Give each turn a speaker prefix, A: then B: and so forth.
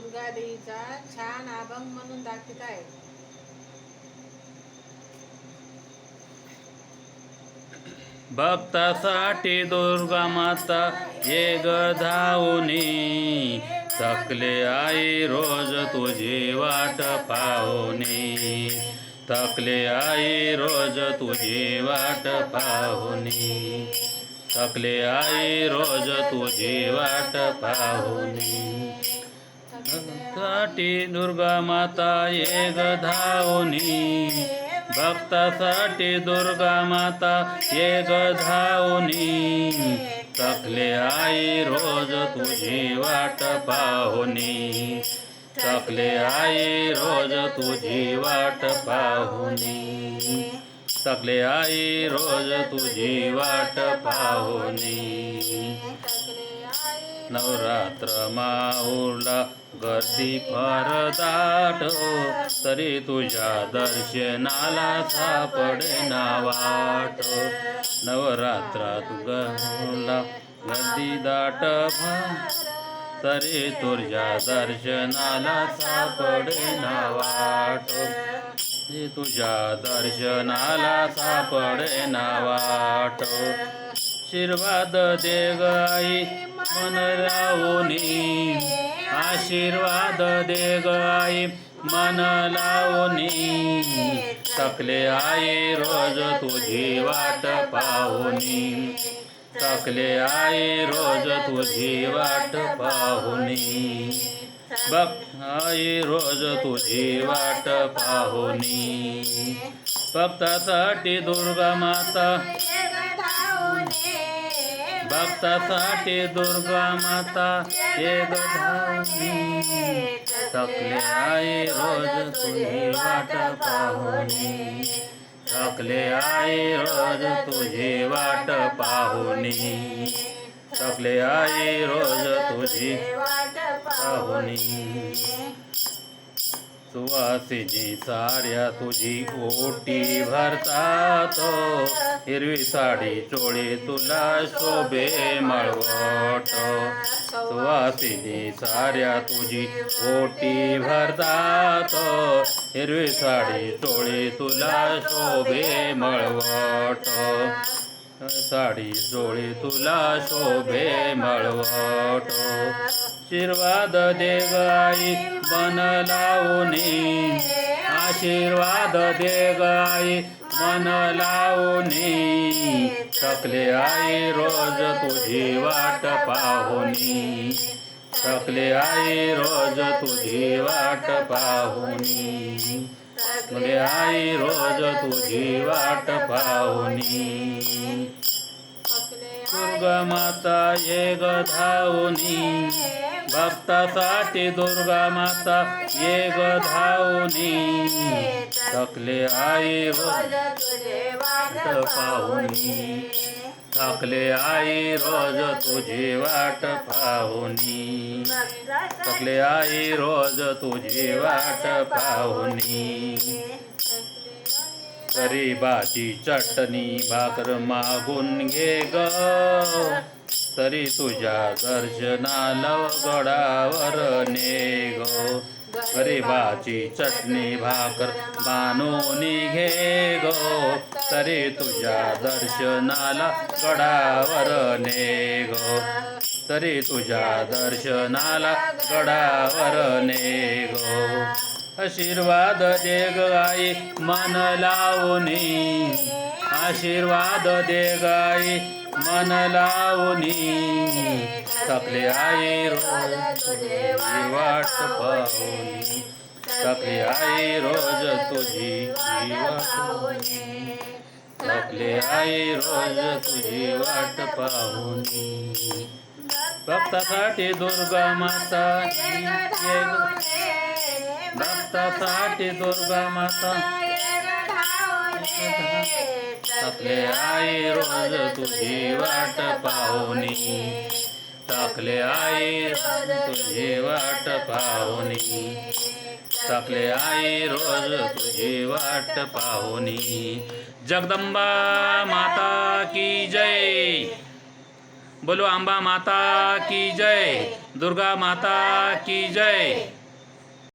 A: दुर्गादेवीचा छान अभंग म्हणून दाखवित आहे.
B: भक्तासाठी दुर्गा माता ये ग धावूनी. थकले आई रोज तुझी वाट पाहुनी. थकले आई रोज तुझी वाट पाहुनी. थकले आई रोज तुझी वाट पाहुनी. भक्तासाठी दुर्गा माता एक धावनी. भक्तासाठी दुर्गा माता एक ग तकले आई रोज तुझी वाट पाहुनी. थकले आई रोज तुझी वाट पाहुनी. तकले आई रोज तुझी वाट पाहुनी. नवरात्र माऊला गर्दी फार दाट तरी तुझ्या दर्शनाला सापडे ना वाट. नवरात्रात गहुला गर्दी दाट फार तरी तुझ्या दर्शनाला सापडे ना वाट. तरी तुझ्या दर्शनाला सापडे ना वाट. आशीर्वाद दे गाई मन लावूनी आशीर्वाद दे गाई मन लावूनी तकले आई रोज तुझी वाट पाहुनी तकले आई रोज तुझी वाट पाहुनी बघ आई रोज तुझी वाट पाहुनी भक्तासाठी दुर्गा माता भक्तासाठी दुर्गा माता एक धावनी थकले आई रोज तुझी वाट पाहुनी. थकले आई रोज तुझी वाट पाहुनी. थकले आई रोज तुझी पाहुनी. सुवासिनी साऱ्या तुझी ओटी भरतात. हिरवी साडी चोळी तुला शोभे मळवट सुवासिनी साऱ्या तुझी ओटी भरतात. हिरवी साडी चोळी तुला शोभे मळवट साडी चोळी तुला शोभे मळवट आशीर्वाद दे मन लावूनी. आशीर्वाद देगाई मन लावूनी. सकले आई रोज तुझी वाट पाहुनी. सकले आई रोज तुझी वाट पाहुनी. सकले आई रोज तुझी वाट पाहुनी. दुर्गा माता ये ग धावूनी. भक्तासाठी दुर्गा माता ये ग धावूनी. थकले आई रोज वाट पाहुनी. थकले आई रोज तुझी वाट पाहुनी. थकले आई रोज तुझी वाट पाहुनी. गरीबाची चटणी भाकर मागून घे ग. तरी तुझ्या दर्शनाला गडावर ने गो गरीबाची चटणी भाकर बांधून घे गो. तरी तुझ्या दर्शनाला गडावर ने ग तरी तुझ्या दर्शनाला गडावर ने गो आशीर्वाद दे गाई मन लावूनी. आशीर्वाद दे गाई मन लावूनी. थकले आई रोज तुझी वाट पाहुनी. थकले आई रोज तुझी वाट थकले आई रोज तुझी वाट पाहुनी. भक्तासाठी दुर्गा माता भक्तासाठी दुर्गा माता. थकले आई रोज तुझी वाट पाहुनी. तकले आई रोज तुझी वाट पाहुनी. थकले आई रोज तुझी वाट पाहुनी. जगदंबा माता की जय. बोलो अंबा माता की जय. दुर्गा माता की जय.